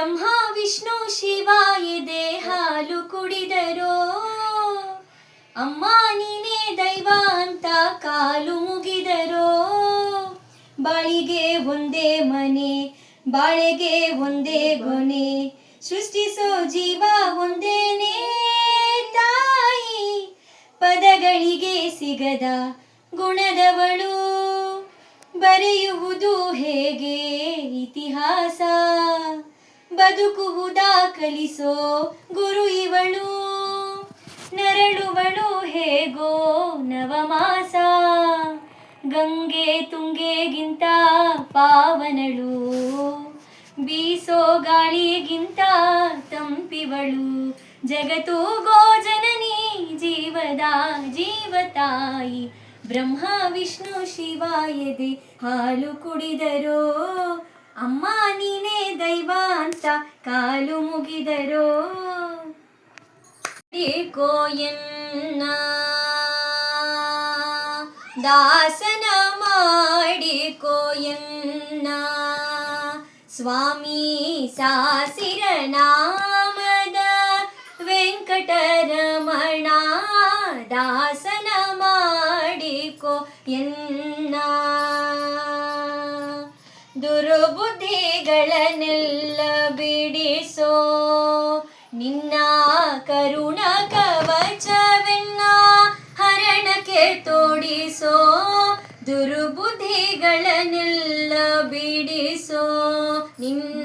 ಬ್ರಹ್ಮ ವಿಷ್ಣು ಶಿವ ದೇಹಾಲು ಹಾಲು ಕುಡಿದರೋ. ಅಮ್ಮ ನೀನೇ ದೈವ ಅಂತ ಕಾಲು ಮುಗಿದರೋ. ಬಾಳಿಗೆ ಒಂದೇ ಮನೆ, ಬಾಳೆಗೆ ಒಂದೇ ಗೊನೆ, ಸೃಷ್ಟಿಸೋ ಜೀವ ಒಂದೇನೇ ತಾಯಿ. ಪದಗಳಿಗೆ ಸಿಗದ ಗುಣದವಳು, ಬರೆಯುವುದು ಹೇಗೆ ಇತಿಹಾಸ? ಬದುಕುವುದ ಕಲಿಸೋ ಗುರು ಇವಳು? ನರಳುವಳು ಹೇಗೋ ನವಮಾಸ. ಗಂಗೆ ತುಂಗೆಗಿಂತ ಪಾವನಳು. ಬೀಸೋ ಗಾಳಿಗಿಂತ ತಂಪಿವಳು. ಜಗತ್ತು ಗೋಜನನಿ ಜೀವದ ಜೀವತಾಯಿ. ಬ್ರಹ್ಮ, ವಿಷ್ಣು, ಶಿವಾಯದೆ ಹಾಲು ಕುಡಿದರೋ. ಅಮ್ಮ ನೀನೇ ದೈವ ಅಂತ ಕಾಲು ಮುಗಿದರೋ ಕೋಯನ್ನ ದಾಸನ ಮಾಡಿಕೋಯನ್ನ ಸ್ವಾಮಿ ಸಾಸಿರ ನಾಮದ ವೆಂಕಟರಮಣ ದಾಸನ ಮಾಡಿಕೋ ಎನ್ನ ದುರ್ಬುದ್ಧಿಗಳನ್ನೆಲ್ಲ ಬಿಡಿಸೋ ನಿನ್ನ ಕರುಣ ಕವಚವೆನ್ನ ಹರಣಕ್ಕೆ ತೋಡಿಸೋ ದುರ್ಬುದ್ಧಿಗಳನ್ನೆಲ್ಲ ಬಿಡಿಸೋ ನಿನ್ನ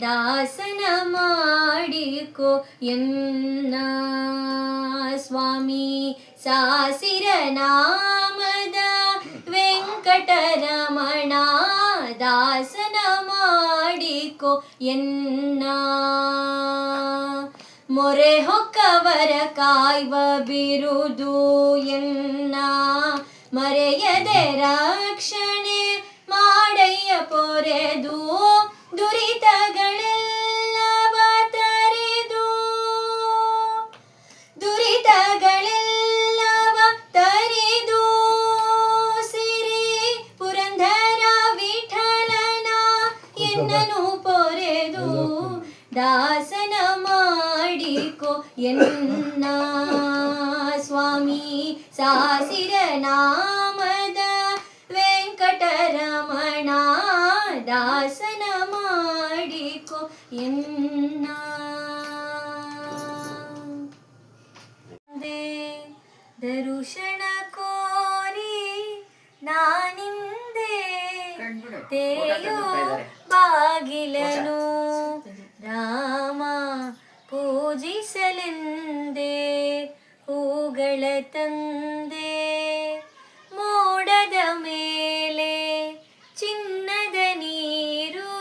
ದಾಸನ ಮಾಡಿಕೋ ಎನ್ನ ಸ್ವಾಮಿ ಸಾಸಿರ ನಾಮದ ವೆಂಕಟರಮಣ ದಾಸನ ಮಾಡಿಕೋ ಎನ್ನ. ಮೊರೆ ಹೊಕ್ಕವರ ಕಾಯ್ವ ಬಿರುದು ಎನ್ನ. ಮರೆಯದೆ ರಕ್ಷಣೆ ಎನ್ನ ಸ್ವಾಮಿ ಸಾಸಿರ ನಾಮದ ವೆಂಕಟರಮಣ ದಾಸನ ಮಾಡಿಕೋ ಎನ್ನ. ದೇ ದರುಶನ ಕೋರಿ ನಾನಿಂದೆ ತೇಯೋ ಬಾಗಿಲನು. ಪೂಜಿಸಲೆಂದೆ ಹೂಗಳ ತಂದೆ. ಮೋಡದ ಮೇಲೆ ಚಿನ್ನದ ನೀರು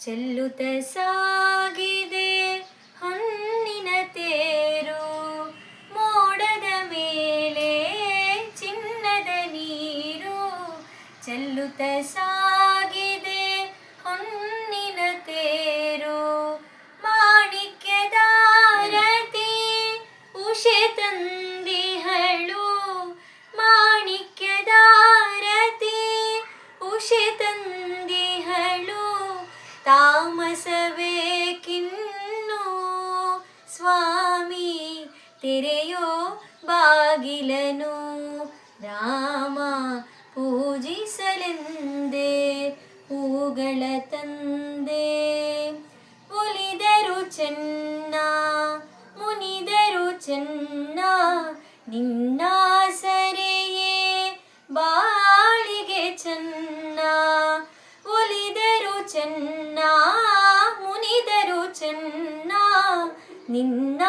ಚೆಲ್ಲುತ್ತ ಸಾಗಿದೆ. ಹಣ್ಣಿನ ತೇರು ಮೋಡದ ಮೇಲೆ ಚಿನ್ನದ ನೀರು ಚೆಲ್ಲುತ್ತ ಸಾಗಿದೆ ಬಾಗಿಲನು ರಾಮ ಪೂಜಿಸಲೆಂದೆ, ಹೂಗಳ ತಂದೆ. ಒಲಿದರು ಚೆನ್ನ, ಮುನಿದರು ಚೆನ್ನ ನಿನ್ನ ಸರೆಯೇ ಬಾಳಿಗೆ ಚೆನ್ನ. ಒಲಿದರು ಚೆನ್ನ, ಮುನಿದರು ಚೆನ್ನ, ನಿನ್ನ